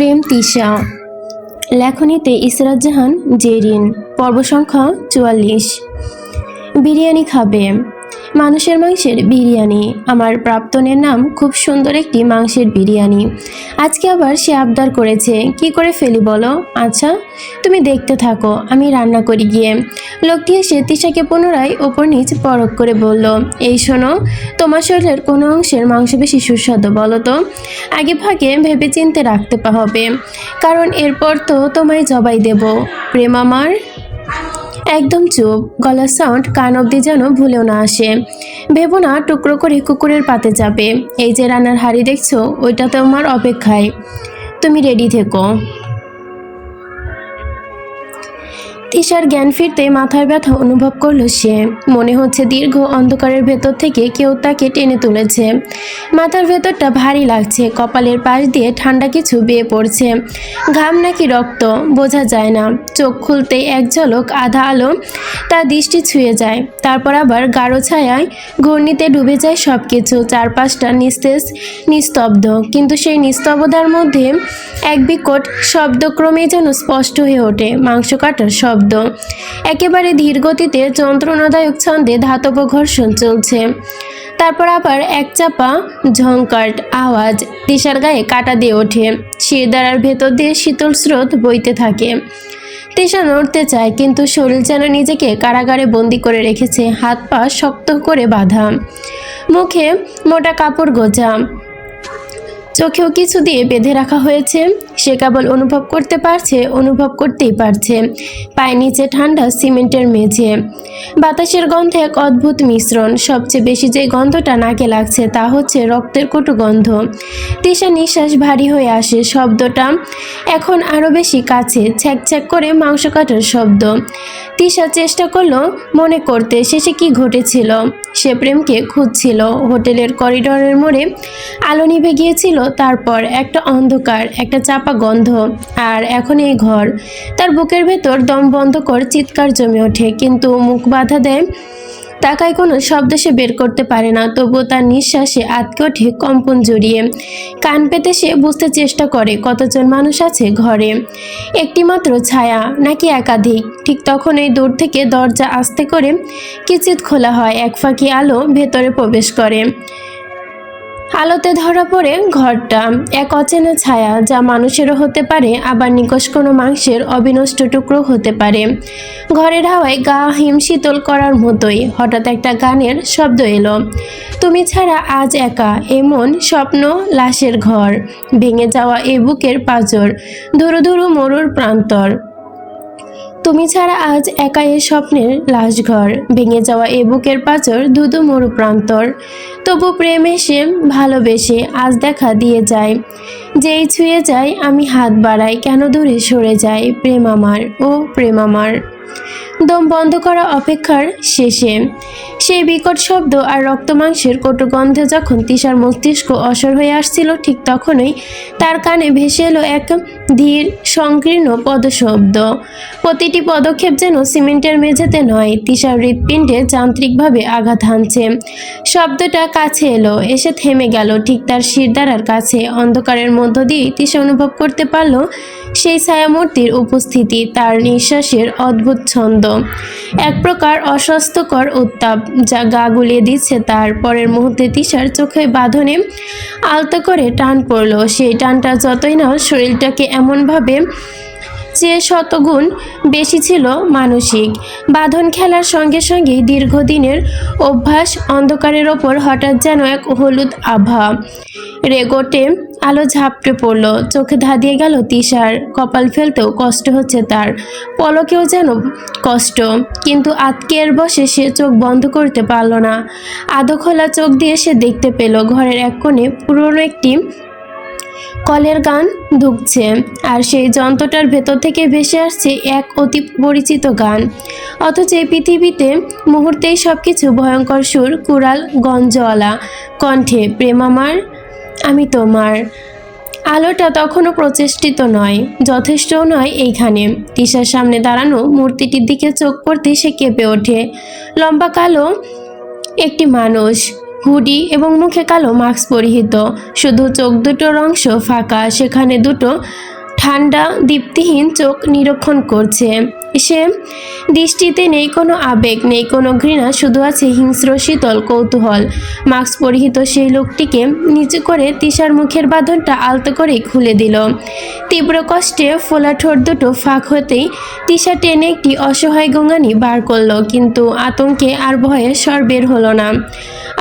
প্রেম তিশা। লেখনীতে ইসরাত জাহান জেরিন। পর্ব সংখ্যা চুয়াল্লিশ। বিরিয়ানি খাবে। মানুষের মাংসের বিরিয়ানি। আমার প্রাপ্তনের নাম খুব সুন্দর একটি মাংসের বিরিয়ানি। আজকে আবার সে আবদার করেছে। কি করে ফেলি বলো? আচ্ছা তুমি দেখতে থাকো, আমি রান্না করি গিয়ে। লোকটি এসে তিশাকে পুনরায় ওপর নিচ পরক করে বলল, এই শোনো, তোমার শরীরের কোনো অংশের মাংস বেশি সুস্বাদু বলো তো? আগে ভাগে ভেবে চিনতে রাখতে হবে। কারণ এরপর তো তোমায় জবাই দেব। প্রেম আমার একদম চুপ গলার সাউন্ড কান অব্দি যেন ভুলেও না আসে। ভেবো না, টুকরো করে কুকুরের পাতে যাবে এই যে রান্নার হাড়ি দেখছ ওইটা তো আমার অপেক্ষায়। তুমি রেডি থেকো। তিশার জ্ঞান ফিরতে মাথার ব্যথা অনুভব করল সে। মনে হচ্ছে দীর্ঘ অন্ধকারের ভেতর থেকে কেউ তাকে টেনে তুলেছে। মাথার ভেতরটা ভারী লাগছে, কপালের পাশ দিয়ে ঠান্ডা কিছু বেয়ে পড়ছে। ঘাম নাকি রক্ত, বোঝা যায় না। চোখ খুলতে এক ঝলক আধা আলো তার দৃষ্টি ছুঁয়ে যায়। তারপর আবার গাঢ় ছায়ায় ঘূর্ণিতে ডুবে যায় সব কিছু চারপাশটা নিস্তেজ, নিস্তব্ধ। কিন্তু সেই নিস্তব্ধতার মধ্যে এক বিকট শব্দক্রমে যেন স্পষ্ট হয়ে ওঠে। মাংস কাটার শব্দ। একেবারে ধীর গতিতে যন্ত্রণাদায়ক ছন্দে ধাতব ঘর্ষণ চলছে। তারপর আবার এক চাপা ঝংকার আওয়াজ দিশার গায়ে কাটা দিয়ে ওঠে। শিরদাঁড়ার ভেতর দিয়ে শীতল স্রোত বইতে থাকে। তেশা নড়তে চায়, কিন্তু শরীর যেন নিজেকে কারাগারে বন্দি করে রেখেছে। হাত পা শক্ত করে বাঁধা। মুখে মোটা কাপড় গোজা। চোখেও কিছু দিয়ে বেঁধে রাখা হয়েছে। সে কেবল অনুভব করতে পারছে, অনুভব করতেই পারছে। পায়ে নিচে ঠান্ডা সিমেন্টের মেঝে। বাতাসের গন্ধে এক অদ্ভুত মিশ্রণ। সবচেয়ে বেশি যে গন্ধটা নাকে লাগছে তা হচ্ছে রক্তের কটু গন্ধ। তিশা নিঃশ্বাস ভারী হয়ে আসে শব্দটা। এখন আরও বেশি কাছে ছ্যাক ছ্যাক করে মাংস কাটার শব্দ। তিশা চেষ্টা করল মনে করতে শেষে কি ঘটেছিল। সে প্রেমকে খুঁজছিল। হোটেলের করিডোরের মোড়ে আলো নিভে গিয়েছিল তারপর একটা অন্ধকার, একটা চাপা গন্ধ, আর এখন এই ঘর। তার বুকের ভেতর দম বন্ধ কর চিৎকার জমে ওঠে, কিন্তু মুখ বাধা দেয় তাকায় কোনো শব্দ সে বের করতে পারে না তবুও তার নিঃশ্বাসে আটকে ওঠে কম্পন জড়িয়ে। কান পেতে সে বুঝতে চেষ্টা করে কতজন মানুষ আছে ঘরে। একটিমাত্র ছায়া, নাকি একাধিক? ঠিক তখন এই দূর থেকে দরজা আস্তে করে কিচিত খোলা হয়, এক ফাঁকি আলো ভেতরে প্রবেশ করে। আলোতে ধরা পড়ে ঘরটা। এক অচেনা ছায়া যা মানুষেরও হতে পারে, আবার নিকশ কোনো মাংসের অবিনষ্ট টুকরো হতে পারে। ঘরের হাওয়ায় গা হিম শীতল করার মতোই হঠাৎ একটা গানের শব্দ এলো। তুমি ছাড়া আজ একা, এমন স্বপ্ন লাশের ঘর, ভেঙে যাওয়া এ বুকের পাঁজর, ধুরু ধুরু মরুর প্রান্তর। তুমি ছাড়া আজ একা এ স্বপ্নের লাশ ঘর ভেঙে যাওয়া এ বুকের পাচর দুদু মরু প্রান্তর তবু প্রেমে সে ভালোবেসে আজ দেখা দিয়ে যায়। যেই ছুঁয়ে যায়, আমি হাত বাড়াই, কেন দূরে সরে যায়? প্রেম আমার, ও প্রেম আমার। দম বন্ধ করা অপেক্ষার শেষে। সেই বিকট শব্দ আর রক্তমাংসের কটু গন্ধে যখন তিশার মস্তিষ্ক অসর হয়ে আসছিল, ঠিক তখনই তার কানে ভেসে এলো এক ধীর, সংকীর্ণ পদশব্দ। প্রতিটি পদক্ষেপ যেন সিমেন্টের মেঝেতে নয়, তিশার হৃৎপিণ্ডে যান্ত্রিকভাবে আঘাত হানছে। শব্দটা কাছে এলো, এসে থেমে গেল, ঠিক তার শিরদাঁড়ার কাছে। অন্ধকারের মধ্য দিয়ে তিশা অনুভব করতে পারল সেই ছায়ামূর্তির উপস্থিতি, তার নিঃশ্বাসের অদ্ভুত ছন্দ। এক প্রকার অস্বাস্থ্যকর উত্তাপ যা গা গুলিয়ে দিচ্ছে তার পরের মুহূর্তে তিশার চোখে বাঁধনে আলতো করে টান পড়ল। সেই টানটা যতই না শরীরটাকে এমনভাবে যে শতগুণ বেশি ছিল মানসিক। বাঁধন খেলার সঙ্গে সঙ্গে দীর্ঘদিনের অভ্যাস অন্ধকারের ওপর হঠাৎ যেন এক হলুদ আভা রেগোটে আলো ঝাপটে পড়ল। চোখে ধাঁধিয়ে গেল তিশার। কপাল ফেলতেও কষ্ট হচ্ছে তার। পলকেও যেন কষ্ট। কিন্তু আতকের বসে সে চোখ বন্ধ করতে পারল না। আধো খোলা চোখ দিয়ে সে দেখতে পেল, ঘরের এক কোণে পুরনো একটি কলের গান ধুকছে আর সেই যন্ত্রটার ভেতর থেকে ভেসে আসছে এক অতি পরিচিত গান। অথচ এই পৃথিবীতে মুহূর্তেই সব কিছু ভয়ঙ্কর সুর, কুড়াল, গঞ্জওয়ালা, কণ্ঠে প্রেম আমার আমি তোমার। আলোটা তখনও প্রচেষ্টিত নয়, যথেষ্টও নয় এইখানে। তিশার সামনে দাঁড়ানো মূর্তিটির দিকে চোখ পড়তে সে কেঁপে ওঠে। লম্বা কালো একটি মানুষ। হুডি এবং মুখে কালো মাস্ক পরিহিত। শুধু চোখ দুটোর অংশ ফাঁকা সেখানে দুটো ঠান্ডা, দীপ্তিহীন চোখ নিরীক্ষণ করছে। সে দৃষ্টিতে নেই কোনো আবেগ, নেই কোনো ঘৃণা, শুধু আছে হিংস্র, শীতল কৌতূহল। মাস্ক পরিহিত সেই লোকটিকে নিচু করে তিশার মুখের বাঁধনটা আলতো করে খুলে দিল। তীব্র কষ্টে ফোলা ঠোঁট দুটো ফাঁক হতেই তিশা টেনে একটি অসহায় গঙ্গানি বার করল, কিন্তু আতঙ্কে আর ভয়ে স্বর বের হলো না।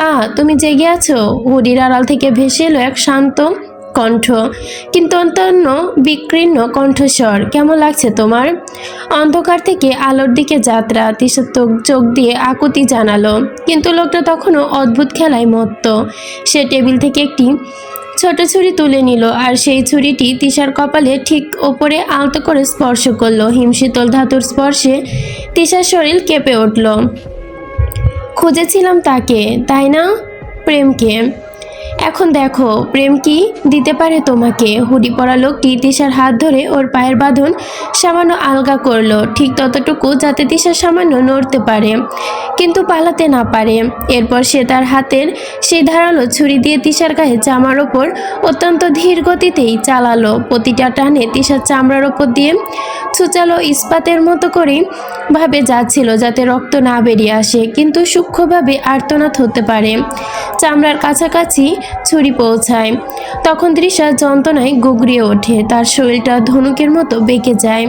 আ তুমি জেগে আছো? হুডির আড়াল থেকে ভেসে এলো এক শান্ত কণ্ঠ। কিন্তু অন্তন্য বিকীর্ণ কণ্ঠস্বর, কেমন লাগছে তোমার? অন্ধকার থেকে আলোর দিকে যাত্রা তিশা চোখ দিয়ে আকুতি জানালো। কিন্তু লোকটা তখনও অদ্ভুত খেলায় মত্ত। সে টেবিল থেকে একটি ছোট ছুরি তুলে নিল আর সেই ছুরিটি তিশার কপালে ঠিক ওপরে আলতো করে স্পর্শ করল। হিমশীতল ধাতুর স্পর্শে তিশার শরীর কেঁপে উঠল। খুঁজেছিলাম তাকে, তাই না? প্রেমকে। এখন দেখো, প্রেম কি দিতে পারে তোমাকে? হুডি পরা লোকটি তিশার হাত ধরে ওর পায়ের বাঁধন সামান্য আলগা করল। ঠিক ততটুকু যাতে তিশা সামান্য নড়তে পারে, কিন্তু পালাতে না পারে। এরপর সে তার হাতের সেই ধারালো ছুরি দিয়ে তিশার গায়ে জামার ওপর অত্যন্ত ধীর গতিতেই চালালো। প্রতিটা টানে তিশার চামড়ার ওপর দিয়ে ছুচালো ইস্পাতের মতো করেই ভাবে যাচ্ছিল যাতে রক্ত না বেরিয়ে আসে, কিন্তু সূক্ষ্মভাবে আর্তনাদ হতে পারে। চামড়ার কাছাকাছি ছুরি পৌঁছায়। তখন তৃষা যন্ত্রণায় গুগড়িয়ে ওঠে। তার শরীরটা ধনুকের মতো বেঁকে যায়।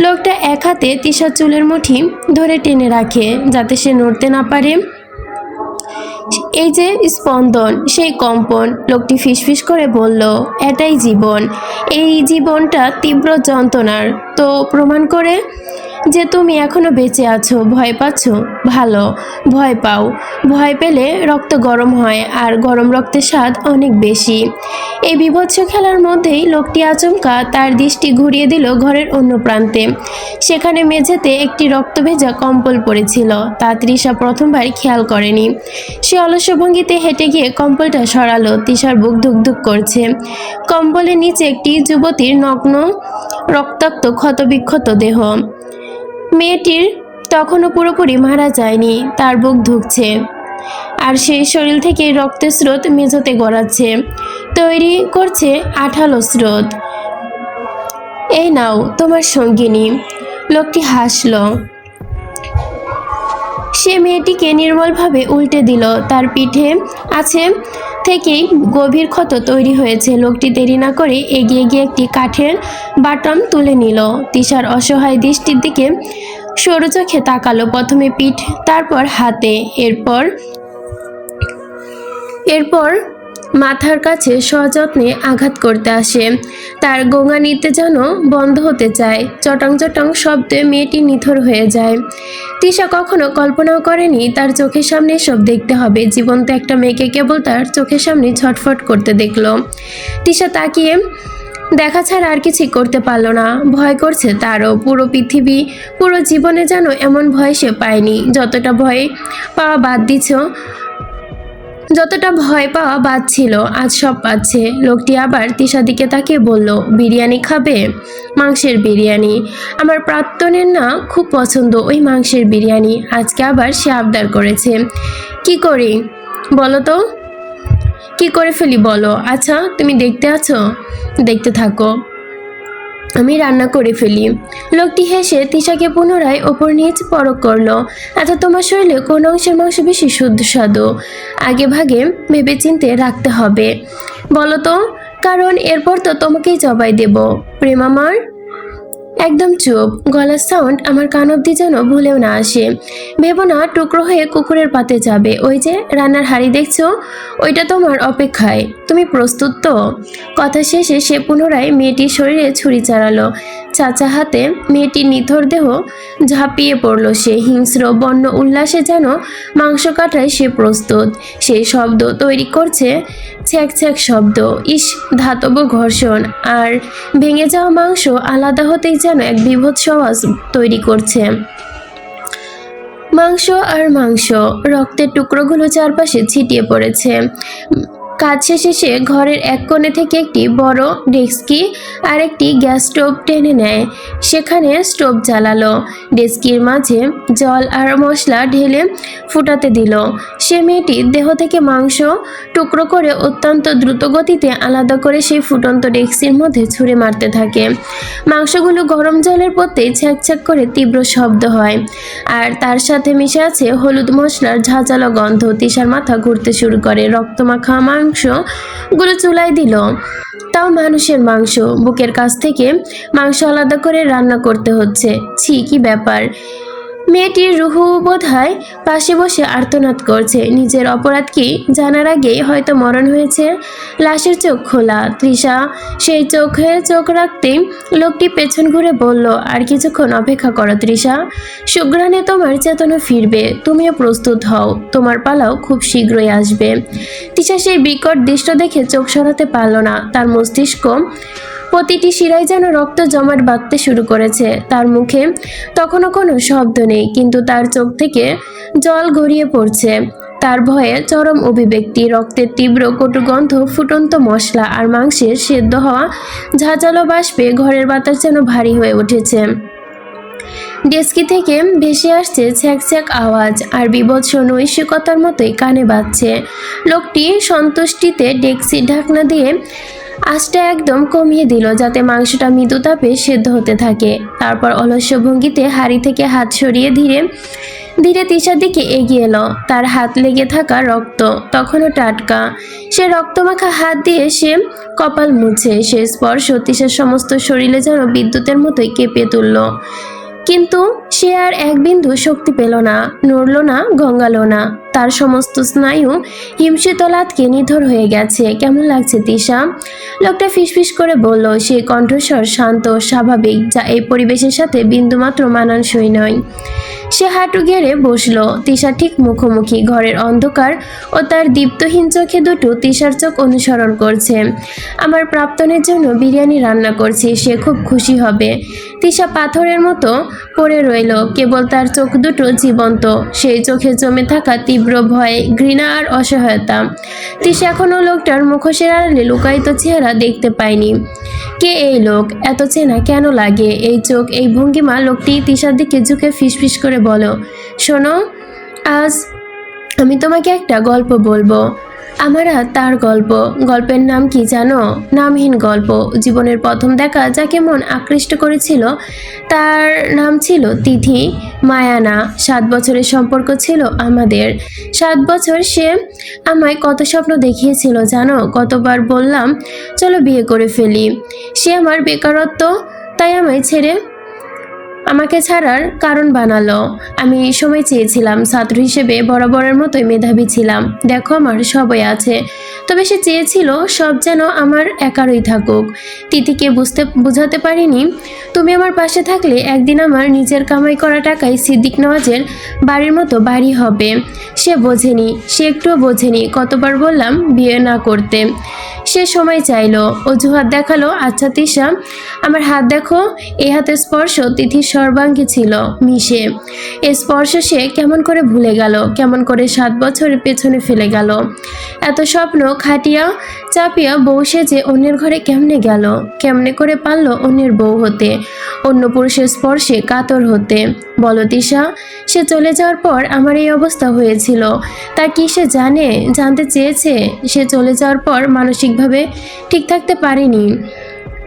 লোকটা এক হাতে তিশা চুলের মুঠি ধরে টেনে রাখে যাতে সে নড়তে না পারে। এই যে স্পন্দন, সেই কম্পন, লোকটি ফিসফিস করে বলল, এটাই জীবন। এই জীবনটা তীব্র যন্ত্রণার। তো প্রমাণ করে যে তুমি এখনও বেঁচে আছো, ভয় পাচ্ছ? ভালো, ভয় পাও। ভয় পেলে রক্ত গরম হয় আর গরম রক্তের স্বাদ অনেক বেশি। এই বিভৎস খেলার মধ্যেই লোকটি আচমকা তার দৃষ্টি ঘুরিয়ে দিল ঘরের অন্য প্রান্তে। সেখানে মেঝেতে একটি রক্ত ভেজা কম্বল পড়েছিল। তা তৃষা প্রথমবার খেয়াল করেনি। সে অলস ভঙ্গিতে হেঁটে গিয়ে কম্বলটা সরালো। তৃষার বুক ধুকধুক করছে। কম্বলের নিচে একটি যুবতীর নগ্ন, রক্তাক্ত, ক্ষতবিক্ষত দেহ। মেয়েটির তখনও পুরোপুরি মারা যায়নি, তার বুক ধুকছে। আর সেই শরীর থেকে রক্তের স্রোত মেঝোতে গড়াচ্ছে। তৈরি করছে আঠালো স্রোত। এই নাও, তোমার সঙ্গিনী। লোকটি হাসল। সে মেয়েটিকে নির্মলভাবে উল্টে দিল। তার পিঠে আছে থেকেই গভীর ক্ষত তৈরি হয়েছে। লোকটি দেরি না করে এগিয়ে গিয়ে একটি কাঠের বাটন তুলে নিল। তিশার অসহায় দৃষ্টির দিকে সরু চোখে তাকালো, প্রথমে পিঠ, তারপর হাতে, এরপর এরপর মাথার কাছে সযত্নে আঘাত করতে আসে। তার গোঙানিতে যেন বন্ধ হতে চায়। চটং চটং শব্দে মেয়েটি নিথর হয়ে যায়। তিশা কখনো কল্পনাও করেনি তার চোখের সামনে সব দেখতে হবে। জীবন্ত একটা মেয়েকে কেবল তার চোখের সামনে ছটফট করতে দেখল। তিশা তাকিয়ে দেখা ছাড়া আর কিছুই করতে পারল না। ভয় করছে তারও। পুরো পৃথিবী, পুরো জীবনে যেন এমন ভয় সে পায়নি। যতটা ভয় পাওয়া বাদ দিছ যতটা ভয় পাওয়া বাদ ছিল, আজ সব পাচ্ছে। লোকটি আবার তিশার দিকে তাকিয়ে বলল, বিরিয়ানি খাবে? মাংসের বিরিয়ানি। আমার প্রাক্তনের না, খুব পছন্দ ওই মাংসের বিরিয়ানি। আজকে আবার সে আবদার করেছে। কি করি? বলো তো। কি করে ফেলি বলো? আচ্ছা তুমি দেখতে আছো? দেখতে থাকো। আমি রান্না করে ফেলি। লোকটি হেসে তিশাকে পুনরায় ওপর নিচ পরক করল। এত তোমার শরীরে কোন অংশের মাংস বেশি সুস্বাদু? আগে ভাগে ভেবে চিনতে রাখতে হবে। বলো তো, কারণ এরপর তো তোমাকেই জবাই দেব। প্রেম আমার একদম চুপ। গলার সাউন্ড আমার কান অব্দি যেন ভুলেও না আসে। ভেবো না টুকরো হয়ে কুকুরের পাতে যাবে। ওই যে রান্নার হাড়ি দেখছ? ওইটা তোমার অপেক্ষায়। তুমি প্রস্তুত তো? কথা শেষে সে পুনরায় মেয়েটির শরীরে ছুরি চালালো চাচা হাতে মেয়েটির নিথর দেহ ঝাঁপিয়ে পড়ল সে। হিংস্র, বন্য উল্লাসে যেন মাংস কাটায় সে প্রস্তুত। সেই শব্দ তৈরি করছে ছ্যাক ছ্যাক শব্দ। ইস, ধাতব ঘর্ষণ। আর ভেঙে যাওয়া মাংস আলাদা হতেই যেন এক বিভৎস আওয়াজ তৈরি করছে। মাংস আর মাংস রক্তের টুকরোগুলো চারপাশে ছিটিয়ে পড়েছে। কাজ শেষে ঘরের এক কোণে থেকে একটি বড় ডেস্কি আর একটি গ্যাস স্টোভ টেনে নেয়। সেখানে স্টোভ জ্বালালো। ডেস্কির মাঝে জল আর মশলা ঢেলে ফুটাতে দিল। সে মেয়েটি দেহ থেকে মাংস টুকরো করে অত্যন্ত দ্রুত গতিতে আলাদা করে সেই ফুটন্ত ডেস্কির মধ্যে ছুঁড়ে মারতে থাকে। মাংসগুলো গরম জলের পড়তেই ছ্যাক ছ্যাক করে তীব্র শব্দ হয়। আর তার সাথে মিশে আছে হলুদ মশলার ঝাঁঝালো গন্ধ। তিশার মাথা ঘুরতে শুরু করে। রক্তমাখা মাংসগুলো চুলায় দিল। তাও মানুষের মাংস, বুকের কাছ থেকে মাংস আলাদা করে রান্না করতে হচ্ছে। ছি, কি ব্যাপার? মেয়েটির রুহু বোধহয় পাশে বসে আর্তনাদ করছে। নিজের অপরাধ কি জানার আগেই হয়তো মরণ হয়েছে? লাশের চোখ খোলা। তৃষা সেই চোখে চোখ রাখতেই লোকটি পেছন ঘুরে বলল, আর কিছুক্ষণ অপেক্ষা করো তৃষা। সুগ্রানে তোমার চেতনা ফিরবে। তুমিও প্রস্তুত হও। তোমার পালাও খুব শীঘ্রই আসবে। তৃষা সেই বিকট দৃশ্য দেখে চোখ সরাতে পারল না। তার মস্তিষ্ক প্রতিটি শিরায় যেন রক্ত জমাট বাঁধতে শুরু করেছে। তার মুখে তখনও কোনো শব্দ নেই। কিন্তু তার চোখ থেকে জল গড়িয়ে পড়ছে। তার ভয়ে চরম অভিব্যক্তি, রক্তের তীব্র কটুগন্ধ, ফুটন্ত মশলা আর মাংসের সেদ্ধ হওয়া ঝাঁঝালো বাষ্পে ঘরের বাতাস যেন ভারী হয়ে উঠেছে। ডেস্কি থেকে ভেসে আসছে ছ্যাক ছ্যাক আওয়াজ আর বিভৎস নৈশিকতার মতোই কানে বাজছে। লোকটি সন্তুষ্টিতে ডেক্সি ঢাকনা দিয়ে আঁচটা একদম কমিয়ে দিল যাতে মাংসটা মৃদু তাপে সেদ্ধ হতে থাকে। তারপর অলস্য ভঙ্গিতে হাড়ি থেকে হাত সরিয়ে ধীরে ধীরে তিশার দিকে এগিয়ে এলো। তার হাত লেগে থাকা রক্ত তখনও টাটকা। সে রক্তমাখা হাত দিয়ে সে কপাল মুছে। সে স্পর্শ তিশার সমস্ত শরীরে যেন বিদ্যুতের মতোই কেঁপে তুলল। কিন্তু সে আর এক বিন্দু শক্তি পেল না, নড়ল না, গঙ্গালো না। তার সমস্ত স্নায়ু হিমশীতল আতকে নিথর হয়ে গেছে। কেমন লাগছে তিশা? লোকটা ফিসফিস করে বলল, সে কণ্ঠস্বর শান্ত, স্বাভাবিক, যা এই পরিবেশের সাথে বিন্দুমাত্র মানানসই নয়। সে হাঁটু গেড়ে বসল। তিশা ঠিক মুখোমুখি, ঘরের অন্ধকার ও তার দীপ্তহীন চোখে দুটো তিশার চোখ অনুসরণ করছে। আমার প্রাপ্তনের জন্য বিরিয়ানি রান্না করছি, সে খুব খুশি হবে। তিশা পাথরের মতো পড়ে রইল। কেবল তার চোখ দুটো জীবন্ত। সেই চোখে জমে থাকা তীব্র ভয়, ঘৃণা আর অসহায়তা। তিশা এখনও লোকটার মুখোশের আড়ালে লুকায়িত চেহারা দেখতে পায়নি। কে এই লোক? এত চেনা কেন লাগে? এই চোখ, এই ভঙ্গিমা লোকটি তিশার দিকে ঝুঁকে ফিসফিস করে বলো, শোনো, আজ আমি তোমাকে একটা গল্প বলব। আমার তার গল্প। গল্পের নাম কি জানো? নামহীন গল্প। জীবনের প্রথম দেখা যাকে মন আকৃষ্ট করেছিল, তার নাম ছিল তিথি মায়ানা। সাত বছরের সম্পর্ক ছিল আমাদের। সাত বছর সে আমায় কত স্বপ্ন দেখিয়েছিল, জানো? কতবার বললাম, চলো বিয়ে করে ফেলি। সে আমার বেকারত্ব, তাই আমায় ছেড়ে আমাকে ছাড়ার কারণ বানালো। আমি এই সময় চেয়েছিলাম, ছাত্র হিসেবে বরাবরের মতোই মেধাবী ছিলাম। দেখো আমার সবই আছে। তবে সে চেয়েছিল সব যেন আমার একারই থাকুক। তিতিকে বুঝতে, বোঝাতে পারিনি, তুমি আমার পাশে থাকলে একদিন আমার নিজের কামাই করা টাকায় সিদ্দিক নওয়াজের বাড়ির মতো বাড়ি হবে। সে বোঝেনি, সে একটুও বোঝেনি কতবার বললাম বিয়ে না করতে। সে সময় চাইলো, অজুহাত দেখাল আচ্ছা তিশা, আমার হাত দেখো, এই হাতের স্পর্শ তিথির সর্বাঙ্গে ছিল। মিশে। স্পর্শ সে কেমন করে ভুলে গেল, কেমন করে সাত বছরের পেছনে ফেলে গেল। এত স্বপ্ন খাটিয়া চাপিয়া বউ সেজে অন্যের ঘরে কেমনে গেল, কেমনে করে পারল অন্যের বউ হতে, অন্য পুরুষের স্পর্শে কাতর হতে। বলো তিশা, সে চলে যাওয়ার পর আমার এই অবস্থা হয়েছিল। তা কি সে জানে, জানতে চেয়েছে? সে চলে যাওয়ার পর মানসিকভাবে ঠিক থাকতে পারেনি।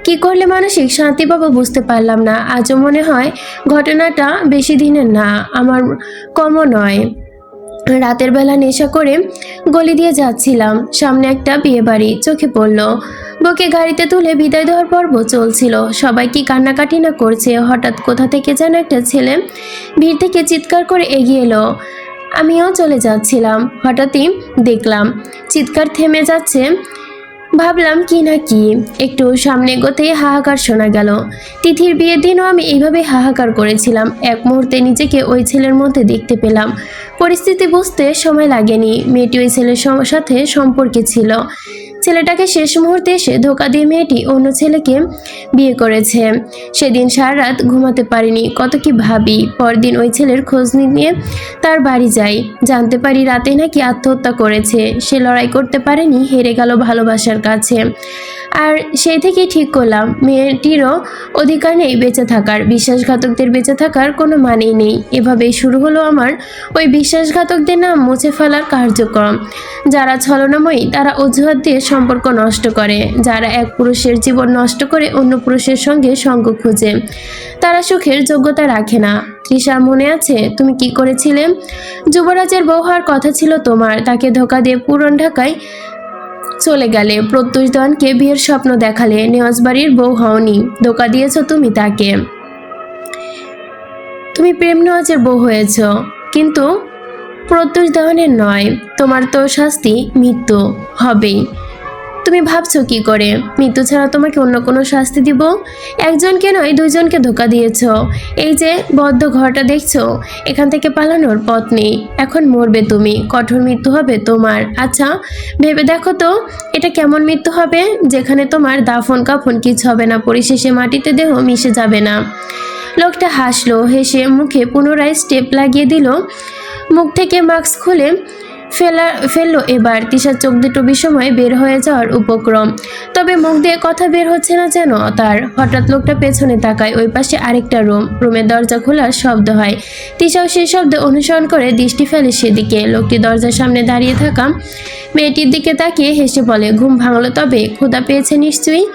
কি করলে মানসিক শান্তি পাবো বুঝতে পারলাম না। আজও মনে হয় ঘটনাটা বেশি দিনের না, আমার কমও নয়। রাতের বেলা নেশা করে গলি দিয়ে যাচ্ছিলাম। সামনে একটা বিয়ে বাড়ি চোখে পড়ল। বকে গাড়িতে তুলে বিদায় দেওয়ার পর্ব চলছিল। সবাই কি কান্নাকাটি না করছে? হঠাৎ কোথা থেকে যেন একটা ছেলে ভিড় থেকে চিৎকার করে এগিয়ে এলো। আমিও চলে যাচ্ছিলাম। হঠাৎই দেখলাম, চিৎকার থেমে যাচ্ছে ভাবলাম কি না কি, একটু সামনে গোতে হাহাকার শোনা গেল। তিথির বিয়ের দিনও আমি এইভাবে হাহাকার করেছিলাম। এক মুহূর্তে নিজেকে ওই ছেলের মধ্যে দেখতে পেলাম। পরিস্থিতি বুঝতে সময় লাগেনি। মেয়েটি ওই ছেলের সাথে সম্পর্কে ছিল। ছেলেটাকে শেষ মুহূর্তে এসে ধোকা দিয়ে মেয়েটি অন্য ছেলেকে বিয়ে করেছে। সেদিন সারা রাত ঘুমাতে পারিনি, কত কি ভাবি। পরদিন ওই ছেলের খোঁজ নিয়ে তার বাড়ি যাই। জানতে পারি রাতে নাকি আত্মহত্যা করেছে। সে লড়াই করতে পারেনি, হেরে গেল ভালোবাসার কাছে। আর সেই থেকেই ঠিক করলাম, মেয়েটিরও অধিকার নেই বেঁচে থাকার। বিশ্বাসঘাতকদের বেঁচে থাকার কোনো মানেই নেই। এভাবেই শুরু হলো আমার ওই বিশ্বাসঘাতকদের নাম মুছে ফেলার কার্যক্রম। যারা ছলনাময়ী, তারা অজুহাত দিয়ে সম্পর্ক নষ্ট করে, যারা এক পুরুষের জীবন নষ্ট করে অন্য পুরুষের সঙ্গে সঙ্গ খুঁজে। তারা সুখের যোগ্যতা রাখে না। তৃষা মনে আছে, তুমি কি করেছিলে? যুবরাজের বউ হওয়ার কথা ছিল তোমার। তাকে ধোকা দিয়ে পুরন ঢাকায় চলে গেলে। প্রত্যুষ দনকে বিয়ের স্বপ্ন দেখালে। নেওয়াজ বাড়ির বউ হওনি। ধোকা দিয়েছ তুমি তাকে। তুমি প্রেম নেওয়াজের বউ হয়েছ। কিন্তু প্রত্যুষ দেওয়ানের নয়। তোমার তো শাস্তি, মৃত্যু হবেই। তুমি ভাবছ কি করে? মৃত্যু ছাড়া তোমাকে অন্য কোনো শাস্তি দিব? একজনকে নয়, দুইজনকে ধোকা দিয়েছ। এই যে বদ্ধ ঘরটা দেখছ, এখান থেকে পালানোর পথ নেই। এখন মরবে তুমি। কঠোর মৃত্যু হবে তোমার। আচ্ছা ভেবে দেখো তো, এটা কেমন মৃত্যু হবে? যেখানে তোমার দাফন কাফন কিছু হবে না, পরিশেষে মাটিতে দেহ মিশে যাবে না। লোকটা হাসলো, হেসে মুখে পুনরায় স্টেপ লাগিয়ে দিল। মুখ থেকে মাস্ক খুলে ফেলা, ফেলল এবার। তিশার চোখ দুটো বিষময় বের হয়ে যাওয়ার উপক্রম। তবে মুখ দিয়ে কথা বের হচ্ছে না যেন তার। হঠাৎ লোকটা পেছনে তাকায়, ওই পাশে আরেকটা রুম। রুমের দরজা খোলার শব্দ হয়। তিশাও সেই শব্দ অনুসরণ করে দৃষ্টি ফেলে সেদিকে। লোকটি দরজার সামনে দাঁড়িয়ে থাকা মেয়েটির দিকে তাকিয়ে হেসে বলে, ঘুম ভাঙলো তবে? ক্ষুদা পেয়েছে নিশ্চয়ই?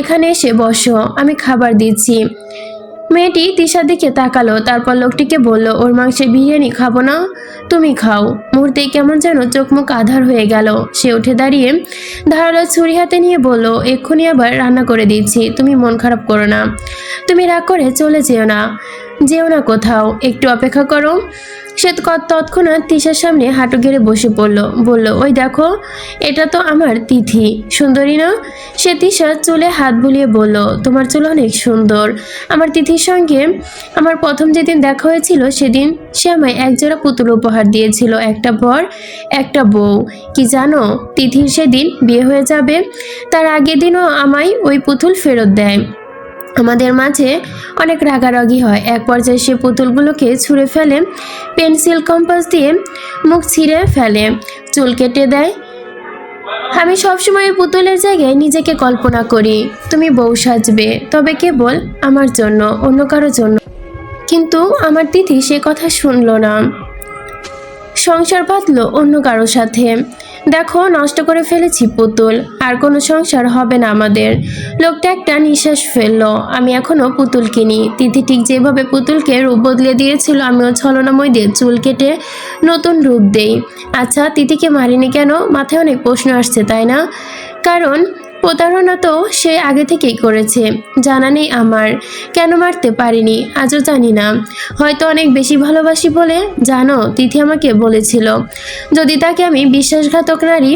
এখানে এসে বসো, আমি খাবার দিচ্ছি। মেয়েটি তিশার দিকে তাকালো, তারপর লোকটিকে বলল, ওর মাংসে বিরিয়ানি খাব না, তুমি খাও। মুহূর্তে কেমন যেন চোখ মুখ আধার হয়ে গেল। সে উঠে দাঁড়িয়ে ধারালো ছুরি হাতে নিয়ে বলল, এক্ষুনি আবার রান্না করে দিচ্ছি, তুমি মন খারাপ করো না। তুমি রাগ করে চলে যেও না। যেও না কোথাও। একটু অপেক্ষা করো। সে তৎক্ষণাৎ তিশার সামনে হাঁটু গেড়ে বসে পড়ল। বলল, ওই দেখো, এটা তো আমার তিথি। সুন্দরী না? সে তিশা চুলে হাত বুলিয়ে বলল, তোমার চুল অনেক সুন্দর। আমার তিথির সঙ্গে আমার প্রথম যেদিন দেখা হয়েছিল, সেদিন সে আমায় একজোড়া পুতুল উপহার দিয়েছিল, একটা বর, একটা বউ। কি জানো, তিথির সেদিন বিয়ে হয়ে যাবে, তার আগের দিনও আমায় ওই পুতুল ফেরত দেয়। আমাদের মাঝে অনেক রাগারাগি হয়। এক পর্যায়ে সে পুতুলগুলোকে ছুঁড়ে ফেলে, পেন্সিল কম্পাস দিয়ে মুখ ছিঁড়ে ফেলে, চুল কেটে দেয়। আমি সবসময় পুতুলের জায়গায় নিজেকে কল্পনা করি, তুমি বউ সাজবে, তবে কেবল আমার জন্য, অন্য কারোর জন্য। কিন্তু আমার দিদি সে কথা শুনলো না। সংসার বাঁধলো অন্য কারোর সাথে। দেখো, নষ্ট করে ফেলেছি পুতুল, আর কোনো সংসার হবে না আমাদের। লোকটা একটা নিঃশ্বাস ফেলল। আমি এখনও পুতুল কিনি। তিথি ঠিক যেভাবে পুতুলকে রূপ বদলে দিয়েছিল, আমিও ছলনাময় দিয়ে চুল কেটে নতুন রূপ দেই। আচ্ছা তিথিকে মারিনি কেন? মাথায় অনেক প্রশ্ন আসছে, তাই না? কারণ প্রতারণা তো সে আগে থেকেই করেছে। জানা নেই আমার। কেন মারতে পারিনি? আজও জানি না। হয়তো অনেক বেশি ভালোবাসি বলে জানো, তিথি আমাকে বলেছিল। যদি তাকে আমি বিশ্বাসঘাতক নারী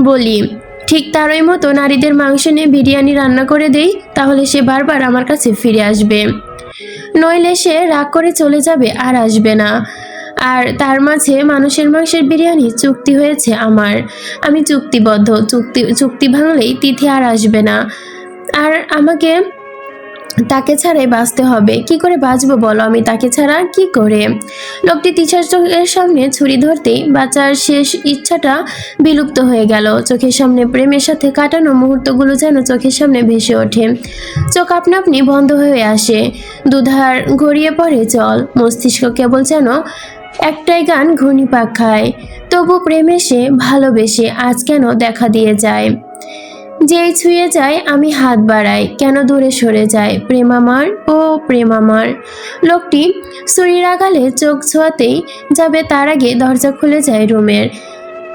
বলি, ঠিক তারই মতো নারীদের মাংস নিয়ে বিরিয়ানি রান্না করে দেই, তাহলে সে বারবার আমার কাছে ফিরে আসবে। নইলে সে রাগ করে চলে যাবে আর আসবে না। আর তার মাঝে মানুষের মাংসের বিরিয়ানি চুক্তি হয়েছে আমার। আমি চুক্তিবদ্ধ, চুক্তি চুক্তি ভাঙলেই তিথি আর আসবে না। আর আমাকে তাকে ছাড়াই বাঁচতে হবে। কি করে বাঁচবো বলো? আমি তাকে ছাড়া কি করে? লোকটি তিছার চোখের সামনে ছুরি ধরতেই বাঁচার শেষ ইচ্ছাটা বিলুপ্ত হয়ে গেল। চোখের সামনে প্রেমের সাথে কাটানো মুহূর্তগুলো যেন চোখের সামনে ভেসে ওঠে। চোখ আপনা আপনি বন্ধ হয়ে আসে। দুধার গড়িয়ে পড়ে জল। মস্তিষ্ক কেবল যেন একটাই গান ঘূর্ণিপাক খায়, তবু প্রেমে সে ভালোবেসে আজ কেন দেখা দিয়ে যায়? যেই ছুঁয়ে যায়, আমি হাত বাড়াই, কেন দূরে সরে যায়? প্রেমামার ও প্রেমামার লোকটি ছুরির আগালে চোখ ছোঁয়াতেই যাবে, তার আগে দরজা খুলে যায় রুমের।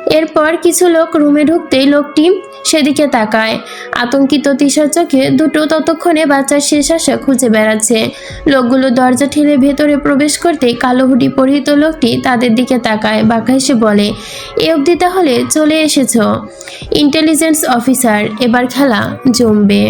এরপর কিছু লোক রুমে ঢুকতেই লোকটি সেদিকে তাকায়। আতঙ্কিত তিশার চোখে দুটো ততক্ষণে বাচ্চার শেষ আশা খুঁজে বেড়াচ্ছে। লোকগুলো দরজা ঠেলে ভেতরে প্রবেশ করতে কালো হুডি পরিহিত লোকটি তাদের দিকে তাকায় বাঁকা এসে বলে, এ অবধি তাহলে চলে এসেছ। ইন্টেলিজেন্স অফিসার, এবার খেলা জমবে।